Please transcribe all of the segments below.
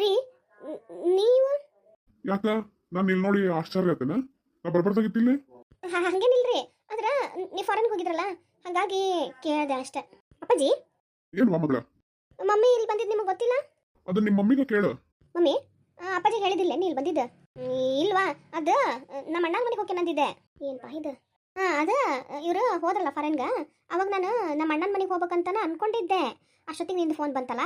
ರೀ ನೀವು? ಯಾಕ? ನಾನು ಇಲ್ಲಿ ನೋಡಿ ಆಶ್ಚರ್ಯ ಆತನ ನಾ ಬರ್ಬರ್ದಾಗಿತ್ತಿಲ್ಲ ಹಂಗೇನಿಲ್ರಿ. ಅದ್ರ ನೀವು ಫಾರಿನ್ ಹೋಗಿದ್ರಲ್ಲ ಹಾಗಾಗಿ ಕೇಳಿದೆ ಅಷ್ಟೇ. ಅಪ್ಪಾಜಿ? ಏನು ಮಗಳ? ಮಮ್ಮಿ ಇಲ್ಲಿ ಬಂದಿದ್ದು ನಿಮಗೆ ಗೊತ್ತಿಲ್ಲ? ಅದು ನಿಮ್ಮ ಮಮ್ಮಿಗೆ ಕೇಳು. ಮಮ್ಮಿ ಅಪ್ಪಾಜಿ ಹೇಳಿದಿಲ್ಲ ನೀ ಇಲ್ಲಿ ಬಂದಿದ್ದ? ಇಲ್ವಾ? ಅದು ನಮ್ಮ ಅಣ್ಣನ ಮನೆಗೆ ಹೋಗಿ ನಂದಿದ್ದೆ ಏನ್ಪಾ ಇದು? ಹಾ ಅದ ಇವರು ಹೋದ್ರಲ್ಲ ಫಾರಿನ್ಗ ಅವಾಗ ನಾನು ನಮ್ಮ ಅಣ್ಣನ ಮನೆಗೆ ಹೋಗ್ಬೇಕಂತ ಅನ್ಕೊಂಡಿದ್ದೆ. ಅಷ್ಟೊತ್ತಿಗೆ ನಿಂದು ಫೋನ್ ಬಂತಲ್ಲ?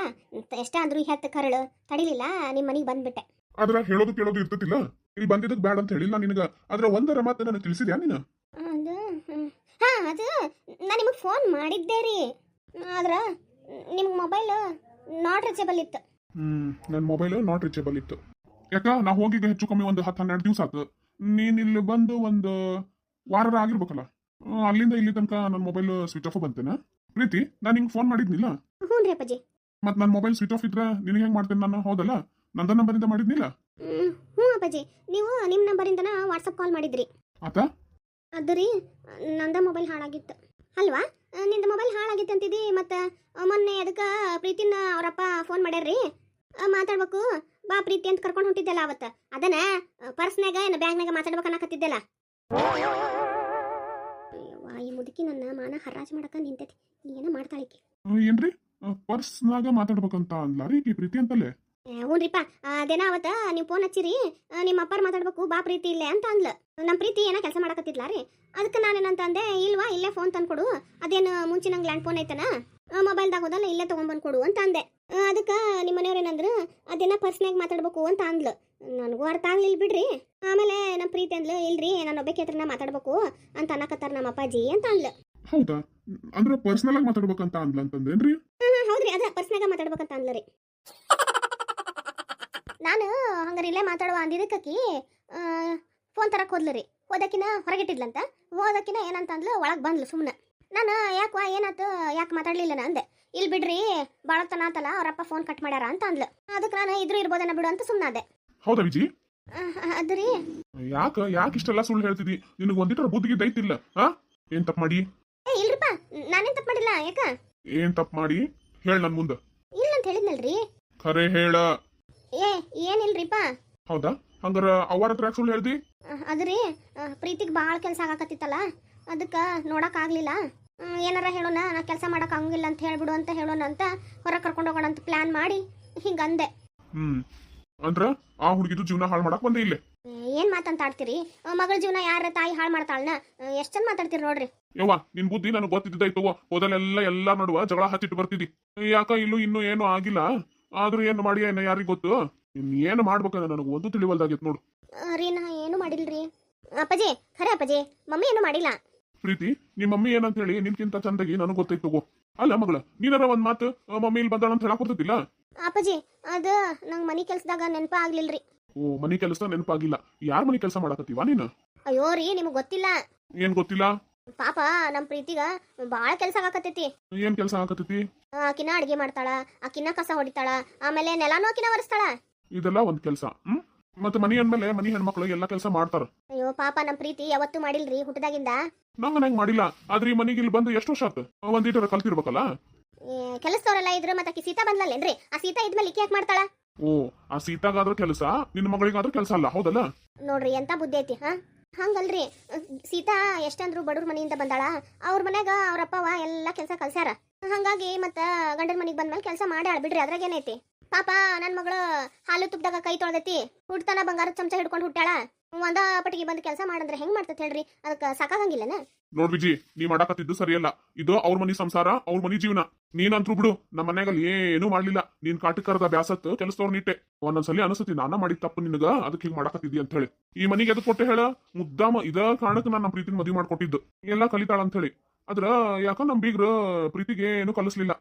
ಎಷ್ಟೇ ಅಂದ್ರೂ ಹೆತ್ತ ಕರಳು. ತಡಿಲಿಲ್ಲ ನಿಮ್ಮ ಮನೆಗೆ ಬಂದ್ಬಿಟ್ಟೆ. ಆದ್ರೆ ಹೇಳೋದು ಕೇಳೋದು ಇರ್ತತಿಲ್ಲ. ಇಲ್ಲಿ ಬಂದಿದ್ದಕ್ಕೆ ಬೇಡ ಅಂತ ಹೇಳಿಲ್ಲ ನಿನಗೆ. ಅದ್ರ ಒಂದರ ಮಾತು ನಾನು ತಿಳಿಸಿದ್ಯಾ ನೀನು? ಅದು ಹಾಂ ಅದು ನಾನು ನಿಮಗೆ ಫೋನ್ ಮಾಡಿದ್ದೆ ರೀ. ಆದ್ರೆ ನಿಮ್ಗೆ ಮೊಬೈಲ್ ನಾಟ್ ರೀಚೇಬಲ್ ಇತ್ತು. ಹ್ಮ್ ನನ್ನ ಮೊಬೈಲ್ ನಾಟ್ ರೀಚೇಬಲ್ ಇತ್ತು. ಯಾಕ ನಾ ಹೋಗಿ ಹೆಚ್ಚು ಕಮ್ಮಿ ಒಂದು ಹತ್ತು ಹನ್ನೆರಡು ದಿವಸ ಆತು. ನೀನ್ ಇಲ್ಲಿ ಬಂದು ಒಂದು ವಾರ ಆಗಿರ್ಬೇಕಲ್ಲ. ಅಲ್ಲಿಂದ ಇಲ್ಲಿ ತನಕ ನನ್ನ ಮೊಬೈಲ್ ಸ್ವಿಚ್ ಆಫ್ ಬಂತೇನ. ಪ್ರೀತಿ ನಾನು ನಿಂಗೆ ಫೋನ್ ಮಾಡಿದ್ನಿಲ್ಲ? ಹ್ಞೂ ರೀ ಅಪ್ಪಾಜಿ. ಮತ್ ನನ್ನ ಮೊಬೈಲ್ ಸ್ವಿಚ್ ಆಫ್ ಇದ್ರ ನಿನಗೆ ಹೆಂಗ್ ಮಾಡ್ತೇನೆ ನಾನು? ಹೌದಲ್ಲ? ನಂದ ನಂಬರಿಂದ ಮಾಡಿದ್ನಿಲ್ಲ? ಹ್ಞೂ ಅಪ್ಪಾಜಿ. ನೀವು ನಿಮ್ಮ ನಂಬರಿಂದನ ವಾಟ್ಸಪ್ ಕಾಲ್ ಮಾಡಿದ್ರಿ. ಆತ? ಅದು ರೀ ನಂದ ಮೊಬೈಲ್ ಹಾಳಾಗಿತ್ತು. ಅಲ್ವಾ? ನಿಂದ ಮೊಬೈಲ್ ಹಾಳಾಗಿತ್ತು ಅಂತಿದ್ದಿ ಮತ್ತು ಮೊನ್ನೆ ಅದಕ್ಕೆ ಪ್ರೀತಿನ ಅವರಪ್ಪ ಫೋನ್ ಮಾಡ್ಯಾರ್ರಿ? ಮಾತಾಡ್ಬೇಕು. ಬಾ ಪ್ರೀತಿ ಅಂತ ಕರ್ಕೊಂಡು ಹೊಂಟಿದ್ದೆಲ್ಲ ಅವತ್ತು. ಅದನ್ನ ಪರ್ಸ್ನಾಗ ಏನು ಬ್ಯಾಂಕ್ನಾಗ ಮಾತಾಡ್ಬೇಕು ಅನ್ನಕತ್ತಿದ್ದೆಲ್ಲ. ಈ ಮುದುಕಿ ನನ್ನ ಮಾನ ಹರಾಜು ಮಾಡಕ ನಿಂತೈತಿ. ಏನ ಮಾಡ್ತಾಳಿಕೆ ಏನ್ರಿ? ಪರ್ಸ್ನಾಗ ಮಾತಾಡ್ಬೇಕಂತ ಅನ್ಲ ರೀ ಈಕಿ ಪ್ರೀತಿ ಅಂತಲೇ? ಹ್ಞೂನ್ರಿಪ್ಪ ಅದೇನ ಅವತ್ತ ನೀವು ಫೋನ್ ಹಚ್ಚಿರಿ ನಿಮ್ಮ ಅಪ್ಪಾರ ಮಾತಾಡ್ಬೇಕು ಬಾ ಪ್ರೀತಿ ಇಲ್ಲೇ ಅಂತ ಅಂದ್ಲು ನಮ್ಮ ಪ್ರೀತಿ ಏನ ಕೆಲಸ ಮಾಡಕತ್ತಿದ್ಲ ರೀ? ಅದಕ್ಕೆ ನಾನೇನಂತ ಅಂದೆ ಇಲ್ವಾ ಇಲ್ಲೇ ಫೋನ್ ತಂದ್ಕೊಡು ಅದೇನು ಮುಂಚೆ ನಂಗೆ ಲ್ಯಾಂಡ್ ಫೋನ್ ಐತನ ಮೊಬೈಲ್ದಾಗ ಹೋದಲ್ಲ ಇಲ್ಲೇ ತೊಗೊಂಬಂದು ಕೊಡು ಅಂತ ಅಂದೆ. ಅದಕ್ಕೆ ನಿಮ್ಮ ಮನೆಯವ್ರು ಏನಂದ್ರು ಅದೇನ ಪರ್ಸ್ನಾಗ ಮಾತಾಡ್ಬೇಕು ಅಂತ ಅಂದ್ಲು. ನನಗೂ ಅರ್ಥ ಆಗ್ಲಿಲ್ಲ ಬಿಡ್ರಿ. ಆಮೇಲೆ ನಮ್ಮ ಪ್ರೀತಿ ಅಂದ್ಲು ಇಲ್ರಿ ನಾನು ಒಬ್ಬಕ್ಕೆ ಹತ್ರನ ಮಾತಾಡ್ಬೇಕು ಅಂತ ಅನ್ನಕತ್ತಾರ ನಮ್ಮ ಅಪ್ಪಾಜಿ ಅಂತ ಅಂದ್ಲು. ಹೌದಾ? ಅಂದ್ರೆ ಪರ್ಸನಲ್ ಆಗಿ ಮಾತಾಡ್ಬೇಕಂತ ಅಂದ್ಲ ಅಂತಂದೇನ್ರಿ? ಹಾ, ಹಾ, ಹೌದ್ರಿ ಅದ ಪರ್ಸ್ನಾಗ ಮಾತಾಡ್ಬೇಕಂತ ಅಂದ್ಲರಿ ನಾನು ಹಂಗಾರೆ ಇಲ್ಲೇ ಮಾತಾಡುವ ಅಂದಿದ್ದಕ್ಕಿ ಫೋನ್ ತರಕ್ ರೀ. ಹೋದಕ್ಕಿನ ಹೊರಗಿಟ್ಟಿದ್ಲಂತ ಹೋದಕ್ಕಿನ ಏನಂತ ಅಂದ್ಲು ಒಳಗೆ ಬಂದ್ಲು ಸುಮ್ಮನೆ ನಾನು ಯಾಕವಾ ಏನಾತು ಯಾಕೆ ಮಾತಾಡ್ಲಿಲ್ಲ ನಾ ಅಂದೆ. ಇಲ್ಲಿ ಬಿಡ್ರಿ ಭಾಳ ತನ ಆತಲ್ಲ ಅವರಪ್ಪ ಫೋನ್ ಕಟ್ ಮಾಡ್ಯಾರ ಅಂತ ಅಂದ್ಲು. ಅದಕ್ಕೆ ನಾನು ಇದ್ರು ಇರ್ಬೋದೇನ ಬಿಡು ಅಂತ ಸುಮ್ಮನಾದೆ ಹೌದಾ ವಿಜಿ? ಅದು ರೀ ಯಾಕ ಯಾಕೆ ಇಷ್ಟೆಲ್ಲ ಸುಳ್ಳು ಹೇಳ್ತಿದಿ? ನಿನಗೆ ಒಂದಿಟ್ರ ಬುದ್ಧಿಗೆ ದೈತಿಲ್ಲ ಹಾ ಏನ್ ತಪ್ಪು ಮಾಡಿ? ಏ ಇಲ್ರಿಪ್ಪ ನಾನೇನ್ ತಪ್ಪು ಮಾಡಿಲ್ಲ ಯಾಕ? ಏನ್ ತಪ್ಪು ಮಾಡಿ? ಹೇಳ ನನ್ ಮುಂದ. ಇಲ್ಲ ಅಂತ ಹೇಳಿದ್ನಲ್ರಿ. ಖರೆ ಹೇಳ. ಏ ಏನಿಲ್ರಿಪ್ಪ ಹೌದಾ? ಹಂಗಾರ ಅವರ ಹತ್ರ ಯಾಕ್ ಸುಳ್ಳು ಹೇಳ್ದಿ? ಅದು ರೀ ಪ್ರೀತಿಗೆ ಭಾಳ ಕೆಲಸ ಆಗಾಕತ್ತಿತ್ತಲ್ಲ ಅದಕ್ಕೆ ನೋಡೋಕ್ಕಾಗಲಿಲ್ಲ ಏನಾರ ಹೇಳೋಣ ನಾ ಕೆಲಸ ಮಾಡೋಕೆ ಹಂಗಿಲ್ಲ ಅಂತ ಹೇಳ್ಬಿಡು ಅಂತ ಹೇಳೋಣ ಅಂತ ಹೊರಗೆ ಕರ್ಕೊಂಡು ಹೋಗೋಣ ಅಂತ ಪ್ಲ್ಯಾನ್ ಮಾಡಿ ಹಿಂಗೆ ಅಂದೆ. ಹ್ಮ್. ಅಂದ್ರ ಆ ಹುಡುಗಿದು ಜೀವನ ಹಾಳು ಮಾಡಕ್ ಬಂದೆ ಇಲ್ಲೇ. ಏನ್ ಮಾತಂತ ಆಡ್ತೀರಿ? ಮಗಳ ಜೀವನ ಯಾರ ತಾಯಿ ಹಾಳು ಮಾಡ್ತಾಳನ? ಎಷ್ಟ್ ಚಂದ ಮಾತಾಡ್ತೀರಿ ನೋಡ್ರಿ? ಯವ್ವ ನಿನ್ ಬುದ್ಧಿ ನನಗೆ ಗೊತ್ತಿದ್ದೈತವ ಹೋದಲೆಲ್ಲ ಎಲ್ಲಾ ನಡುವ ಜಗಳ ಹತ್ತಿಟ್ಟು ಬರ್ತಿದ್ದಿ. ಯಾಕ ಇಲ್ಲೂ ಇನ್ನೂ ಏನು ಆಗಿಲ್ಲ? ಆದ್ರೂ ಏನು ಮಾಡಿ ಏನ ಯಾರಿಗ್ ಗೊತ್ತು? ಇನ್ ಏನು ಮಾಡ್ಬೇಕಂದ್ರೆ ನನಗೆ ಒಂದು ತಿಳಿವಲ್ದಾಗಿತ್ತು ನೋಡು. ರೀ ನಾ ಏನು ಮಾಡಿಲ್ರಿ? ಅಪ್ಪಾಜಿ ಖರೆ ಅಪ್ಪಾಜಿ ಮಮ್ಮಿ ಏನು ಮಾಡಿಲ್ಲ? ಪ್ರೀತಿ ನಿಮ್ಮ ಮಮ್ಮಿ ಏನಂತ ಹೇಳಿ ನಿನ್ಕಿಂತ ಚಂದಾಗಿ ನನಗೆ ಗೊತ್ತೈತ್ ತಗೋ. ಅಲ್ಲ ಮಗಳ ನೀನಾರ ಒಂದ್ ಮಾತು ಆ, ಮಮ್ಮಿ ಇಲ್ಲಿ ಬಂದಾಳ ಅಂತ ಹೇಳಕ್ ಬರ್ತೈತಿಲ್ಲ ಅಪ್ಪಾಜಿ ಅದು ನಂಗೆ ಮನಿ ಕೆಲ್ಸದಾಗ ನೆನಪ ಆಗ್ಲಿಲ್ರಿ. ಓ ಮನಿ ಕೆಲಸ ನೆನಪಾಗಿಲ್ಲ ಯಾರ ಮನಿ ಕೆಲಸ ಮಾಡಾಕತ್ತೀವ ನೀನು? ಅಯ್ಯೋ ರೀ ನಿಮಗೆ ಗೊತ್ತಿಲ್ಲ. ಏನ್ ಗೊತ್ತಿಲ್ಲ? ಪಾಪ ನಮ್ಮ ಪ್ರೀತಿಗ ಭಾಳ ಕೆಲಸ ಆಗಾಕತ್ತೈತಿ. ಏನ್ ಕೆಲಸ ಆಗತೈತಿ ಆಕಿನ ಅಡಿಗೆ ಮಾಡ್ತಾಳ ಆಕಿನ ಕಸ ಹೊಡಿತಾಳ ಆಮೇಲೆ ನೆಲಾನು ಆಕಿನ ಒರೆಸ್ತಾಳ. ಇದೆಲ್ಲ ಒಂದ್ ಕೆಲಸ ಹ್ಮ್? ಮತ್ತೆ ಮನಿ ಅಂದ್ಮೇಲೆ ಮನಿ ಹೆಣ್ಮಕ್ಳು ಎಲ್ಲಾ ಕೆಲಸ ಮಾಡ್ತಾರ. ಅಯ್ಯೋ ಪಾಪ ನಮ್ಮ ಪ್ರೀತಿ ಯಾವತ್ತೂ ಮಾಡಿಲ್ರಿ ಹುಟ್ಟದಾಗಿಂದ ನಂಗ್ ಮನ್ಯಾಗ ಮಾಡಿಲ್ಲ. ಆದ್ರೆ ಈ ಮನಿಗೆ ಇಲ್ಲಿ ಬಂದು ಎಷ್ಟು ವರ್ಷ ಆತು? ಒಂದ್ ಈಟರ ಕಲ್ತಿರ್ಬೇಕಲ್ಲ? ಕೆಲಸದವರೆಲ್ಲ ಇದ್ರು ಮತ್ತೆ ಆಕಿ ಸೀತಾ ಬಂದ್ಲಲ್ಲೇನ್ರಿ? ಆ ಸೀತಾ ಇದ್ಮೇಲೆ ಈಕೆ ಯಾಕೆ ಮಾಡ್ತಾಳ? ಓ ಆ ಸೀತಾಗಾದ್ರೂ ಕೆಲಸ ನಿನ್ನ ಮಗಳಿಗಾದ್ರೂ ಕೆಲಸ ಅಲ್ಲ ಹೌದಲ್ಲ? ನೋಡ್ರಿ ಎಂತ ಬುದ್ಧಿ ಐತಿ ಹಾ? ಹಂಗಲ್ರಿ ಸೀತಾ ಎಷ್ಟಂದ್ರು ಬಡವ್ರ ಮನೆಯಿಂದ ಬಂದಾಳ ಅವ್ರ ಮನ್ಯಾಗ ಅವ್ರಪ್ಪವ ಎಲ್ಲ ಕೆಲಸ ಕಲ್ಸ್ಯಾರ. ಹಂಗಾಗಿ ಮತ್ತ ಗಂಡನ ಮನೆಗೆ ಬಂದ್ಮೇಲೆ ಕೆಲಸ ಮಾಡಿ ಬಿಡ್ರಿ ಅದ್ರಾಗ ಏನೈತಿ? ಪಾಪ ನನ್ನ ಮಗಳು ಹಾಲು ತುಪ್ಪದಾಗ ಕೈ ತೊಳೆದೈತಿ. ಹುಡ್ತಾನ ಬಂಗಾರ ಚಮಚ ಹಿಡ್ಕೊಂಡು ಹುಟ್ಟಾಳ ಒಂದ ಪಟ್ಟಿಗೆ ಬಂದು ಕೆಲಸ ಮಾಡಂದ್ರೆ ಹೆಂಗ್ ಮಾಡ್ತೈತೆ ಹೇಳ್ರಿ? ಅದಕ್ಕೆ ಸಾಕಾಗಂಗಿಲ್ಲನ? ನೋಡ್ ವಿಜಿ, ನೀ ಮಾಡಾಕತ್ತಿದ್ದು ಸರಿಯಲ್ಲ. ಇದು ಅವ್ರ ಮನಿ ಸಂಸಾರ, ಅವ್ರ ಮನಿ ಜೀವನ. ನೀನಂತ್ರು ಬಿಡು ನಮ್ಮ ಮನ್ಯಾಗಲ್ಲಿ ಏನೂ ಮಾಡ್ಲಿಲ್ಲ. ನೀನ್ ಕಾಟಕರದ ಬ್ಯಾಸತ್ ಕೆಲಸದವ್ರ ನಿಟ್ಟೆ ಒಂದೊಂದ್ಸಲಿ ಅನಿಸತಿ ನಾನ ಮಾಡಿದ ತಪ್ಪು ನಿನಗ ಅದಕ್ಕೆ ಹಿಂಗ್ ಮಾಡಾಕತ್ತಿದ್ದಿ ಅಂತ ಹೇಳಿ ಈ ಮನಿಗೆ ಎದಕ್ ಕೊಟ್ಟೆ ಹೇಳ? ಮುದ್ದಾಮ, ಇದ ಕಾರಣಕ್ಕೆ ನಾನು ನಮ್ಮ ಪ್ರೀತಿನ ಮದುವೆ ಮಾಡ್ಕೊಟ್ಟಿದ್ದು. ಎಲ್ಲ ಕಲಿತಾಳ ಅಂತ ಹೇಳಿ ಅದ್ರ ಯಾಕ ನಮ್ ಬೀಗ್ರ ಪ್ರೀತಿಗೆ ಏನು ಕಲಿಸ್ಲಿಲ್ಲ.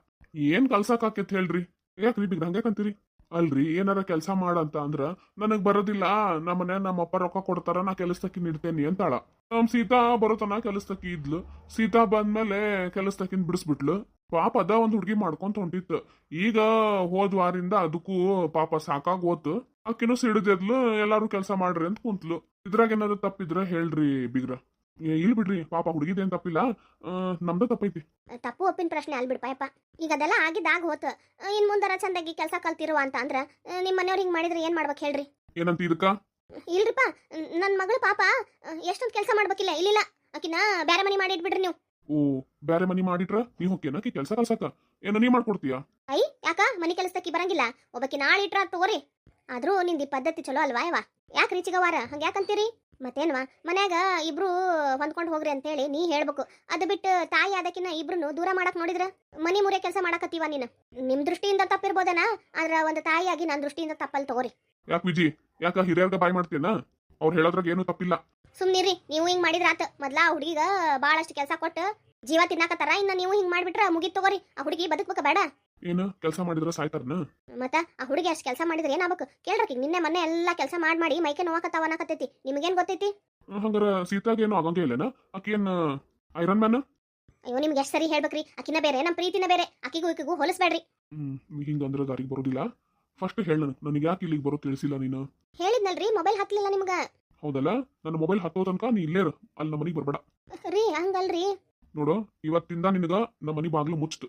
ಏನ್ ಕಲ್ಸಾಕ ಹೇಳ್ರಿ? ಯಾಕ್ರಿ ಬೀಗ್ರ ಕಂತೀರಿ? ಅಲ್ರಿ, ಏನಾರ ಕೆಲಸ ಮಾಡಂತ ಅಂದ್ರ, ನನಗ್ ಬರೋದಿಲ್ಲ ನಮ್ಮ ಮನೆ ನಮ್ಮ ಅಪ್ಪ ರೊಕ್ಕ ಕೊಡ್ತಾರ, ನಾ ಕೆಲಸದಕ್ಕಿ ನೀಡ್ತೇನಿ ಅಂತಾಳ. ನಮ್ ಸೀತಾ ಬರೋತನ ಕೆಲಸದಕ್ಕಿ ಇದ್ಲು. ಸೀತಾ ಬಂದ್ಮೇಲೆ ಕೆಲಸದಕ್ಕಿನ್ ಬಿಡಿಸ್ಬಿಟ್ಲು. ಪಾಪ ಅದ ಒಂದ್ ಹುಡ್ಗಿ ಮಾಡ್ಕೊಂತ ಹೊಂಟಿತ್ತು ಈಗ ಹೋದ್ ವಾರಿಂದ ಅದಕ್ಕೂ ಪಾಪ ಸಾಕಾಗ್ ಹೋತು. ಅಕ್ಕಿನೂ ಸಿಡಿದೆದ್ಲು, ಎಲ್ಲಾರು ಕೆಲಸ ಮಾಡ್ರಿ ಅಂತ ಕುಂತ್ಲು. ಇದ್ರಾಗ ಏನಾದ್ರು ತಪ್ಪಿದ್ರ ಹೇಳ್ರಿ ಬಿಗ್ರ. ಏ, ಇಲ್ ಬಿಡ್ರಿ ಪಾಪ ಹುಡುಗಿದೇನ್ ತಪ್ಪಿಲ್ಲ. ನಮ್ದ ತಪ್ಪೈತಿ. ತಪ್ಪು ಒಪ್ಪಿನ ಪ್ರಶ್ನೆ ಅಲ್ ಬಿಡ್ಪಾಯಪ್ಪ ಈಗ ಅದೆಲ್ಲ ಆಗಿದ್ದಾಗ ಹೋತು. ಇನ್ ಮುಂದರ ಚಂದಾಗಿ ಕೆಲಸ ಕಲ್ತಿರುವ ಅಂತ ಅಂದ್ರ ನಿಮ್ಮ ಮನೆಯವ್ರು ಹಿಂಗ್ ಮಾಡಿದ್ರೆ ಏನ್ ಮಾಡ್ಬೇಕು ಹೇಳ್ರಿ? ಏನಂತ ಇದಕ್ಕ? ಇಲ್ರಿಪ್ಪ ನನ್ನ ಮಗಳು ಪಾಪ ಎಷ್ಟೊಂದು ಕೆಲಸ ಮಾಡ್ಬೇಕಿಲ್ಲ ಇಲ್ಲಿಲ್ಲ. ಆಕಿನ ಬೇರೆ ಮನಿ ಮಾಡಿ ಇಟ್ಬಿಡ್ರಿ ನೀವು. ಓ ಬ್ಯಾರೆ ಮನಿ ಮಾಡಿಟ್ರ? ನೀ ಹೋಗ್ಯನ ಆಕಿ ಕೆಲಸ ಕಲ್ಸಕ? ಏನ ನೀ ಮಾಡ್ಕೊಡ್ತೀಯ? ಐ ಯಾಕ? ಮನಿ ಕೆಲಸದಕ್ಕೆ ಬರಂಗಿಲ್ಲ. ಒಬ್ಬಕಿ ನಾಳೆ ಇಟ್ರ ತೋರಿ. ಆದ್ರೂ ನಿಂದ ಈ ಪದ್ಧತಿ ಚಲೋ ಅಲ್ವಾ ಯವ್ವ? ಯಾಕೆ ರೀಚಿಗವಾರ ಹಂಗ ಯಾಕಂತೀರಿ ಮತ್ತೇನ್ವಾ? ಮನ್ಯಾಗ ಇಬ್ರು ಹೊಂದ್ಕೊಂಡು ಹೋಗ್ರಿ ಅಂತೇಳಿ ನೀ ಹೇಳ್ಬೇಕು. ಅದು ಬಿಟ್ಟು ತಾಯಿ ಆದಕಿನ ಇಬ್ರು ದೂರ ಮಾಡಕ್ ನೋಡಿದ್ರ? ಮನಿ ಮುರಿಯ ಕೆಲಸ ಮಾಡಕತ್ತೀವ ನೀನು? ನಿಮ್ ದೃಷ್ಟಿಯಿಂದ ತಪ್ಪಿರ್ಬೋದನ? ಆದ್ರ ಒಂದು ತಾಯಿಯಾಗಿ ನನ್ನ ದೃಷ್ಟಿಯಿಂದ ತಪ್ಪಲ್ ತಗೋರಿ. ಯಾಕೆ ವಿಜಿ? ಯಾಕ ಹಿರಿಯರ್ಗ ಬಾಯ್ ಮಾಡ್ತೀನ ಅವ್ರು ಹೇಳೋದ್ರಾಗ ಏನು ತಪ್ಪಿಲ್ಲ. ಸುಮ್ನಿರಿ ನೀವು ಹಿಂಗ್ ಮಾಡಿದ್ರ ಆತ. ಮೊದ್ಲ ಆ ಹುಡುಗಿಗ ಬಹಳಷ್ಟು ಕೆಲಸ ಕೊಟ್ಟು ಜೀವ ತಿನ್ನಾಕತ್ತಾರ ಇನ್ನ ನೀವು ಹಿಂಗ್ ಮಾಡ್ಬಿಟ್ರ ಮುಗಿತ್ ತಗೋರಿ. ಆ ಹುಡುಗಿ ಬದುಕ್ಬೇಕ ಬೇಡ. ಏನು ಕೆಲಸ ಮಾಡಿದ್ರು ಸಾಯ್ತಾರನ? ಮತ್ತ ಆ ಹುಡುಗಿ ಅಷ್ಟು ಕೆಲಸ ಮಾಡಿದ್ರೆ ಏನಾಗ್ಬೇಕು? ಕೇಳ್ರಕಿ ನಿನ್ನೆ ಮೊನ್ನೆ ಎಲ್ಲ ಕೆಲಸ ಮಾಡಿ ಮಾಡಿ ಮೈಕೆ ನೋವಾಕತ್ತಾವ ಅನ್ನಕತ್ತೈತಿ. ನಿಮಗೇನು ಗೊತ್ತೈತಿ? ಹಂಗಾರ ಸೀತಾಗ ಏನು ಆಗಂಗೇ ಇಲ್ಲನ? ಐರನ್ ಮ್ಯಾನ್ ಅಯ್ಯೋ ನಿಮ್ಗೆ ಎಷ್ಟು ಸರಿ ಹೇಳ್ಬೇಕ್ರಿ. ಆಕಿನ ಬೇರೆ ನಮ್ಮ ಪ್ರೀತಿನ ಬೇರೆ. ಆಕಿಗೂ ಈಕಿಗೂ ಹೋಲಿಸ್ಬೇಡ್ರಿ. ಹ್ಮ್ ಹಿಂಗಂದ್ರ ದಾರಿಗೆ ಬರೋದಿಲ್ಲ. ಫಸ್ಟ್ ಹೇಳ ನನಗೆ. ಯಾಕೆ ಇಲ್ಲಿಗೆ ಬರೋ ತಿಳಿಸಿಲ್ಲ ನೀನು? ಹೇಳಿದ್ನಲ್ರಿ ಮೊಬೈಲ್ ಹಾಕ್ಲಿಲ್ಲ ನಿಮ್ಗೆ? ಹೌದಲ್ಲ? ನನ್ನ ಮೊಬೈಲ್ ಹತ್ತೋ ತನಕ ನೀ ಇಲ್ಲೇರು ಅಲ್ಲಿ ನಮ್ಮ ಮನೆಗೆ ಬರ್ಬೇಡ. ರೀ ಹಂಗಲ್ರಿ. ನೋಡು ಇವತ್ತಿಂದ ನಿನಗ ನಮ್ಮ ಮನೆ ಬಾಗ್ಲು ಮುಚ್ತು